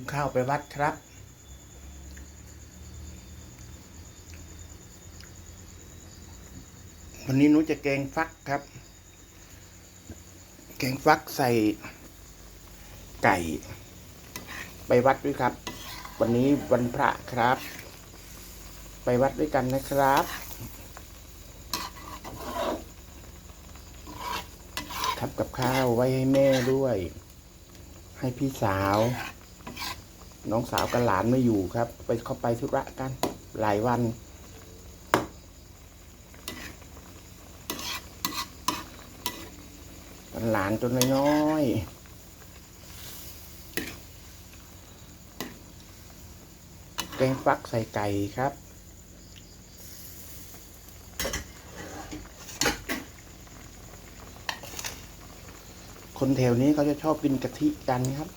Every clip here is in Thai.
ผมข้าวไปวัดครับ วันนี้หนูจะแกงฟักครับ แกงฟักใส่ไก่ ไปวัดด้วยครับ วันนี้วันพระครับ ไปวัดด้วยกันนะครับทำกับข้าวไว้ให้แม่ด้วย ให้พี่สาว น้องสาวกับหลานไม่อยู่ครับ ไปเข้าไปธุระกัน หลายวัน หลานตัวน้อยๆแกงฟักใส่ไก่ครับคนแถวนี้เขาจะชอบกินกะทิกันครับ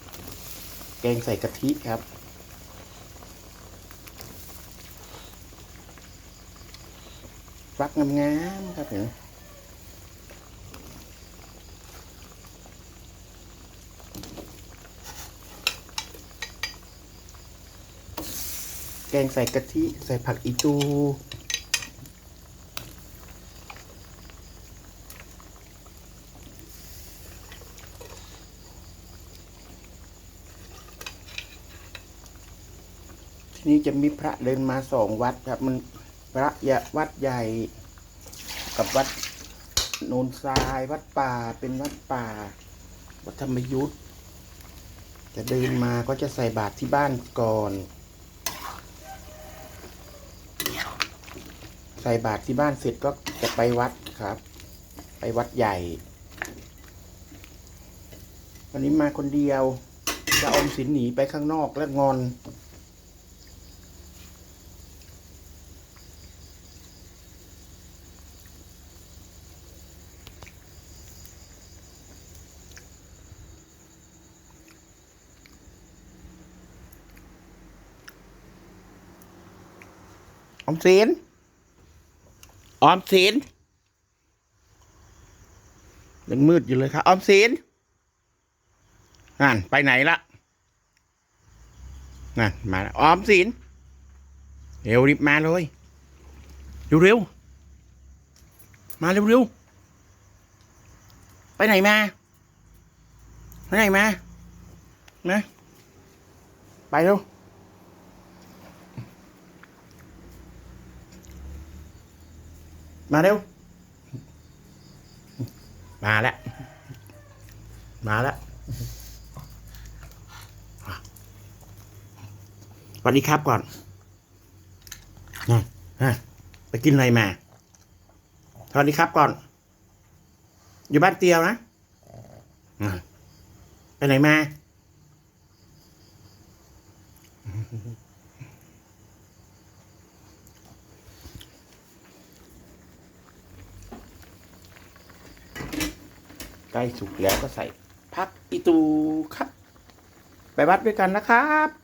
แกงใส่กะทิครับ ฟักงามๆครับเห็นแกงใส่กะทิ ใส่ผักอีตู นี้จะมีพระเดินมาสองวัดครับ มันพระยะวัดใหญ่กับวัดโนนทรายวัดป่าเป็นวัดป่า วัดธรรมยุทธจะเดินมาก็จะใส่บาตรที่บ้านก่อน ใส่บาตรที่บ้านเสร็จก็จะไปวัดครับ ไปวัดใหญ่ วันนี้มาคนเดียว จะอมสินหนีไปข้างนอกแล้วงอน ออมสินออมสินยังมืดอยู่เลยครับออมสินนั่นไปไหนละนั่นมาออมสินเร็วรีบมาเลยเร็วเร็วๆมาเร็วเร็วๆไปไหนมาไปไหนมานะไปเร็ว มาเร็ว มาแล้ว มาแล้วสวัสดีครับก่อนนะไปกินอะไรมาสวัสดีครับก่อน อยู่บ้านเตียวนะ ไปไหนมา ใกล้สุกแล้วก็ใส่พักอีตูครับ ไปวัดด้วยกันนะครับ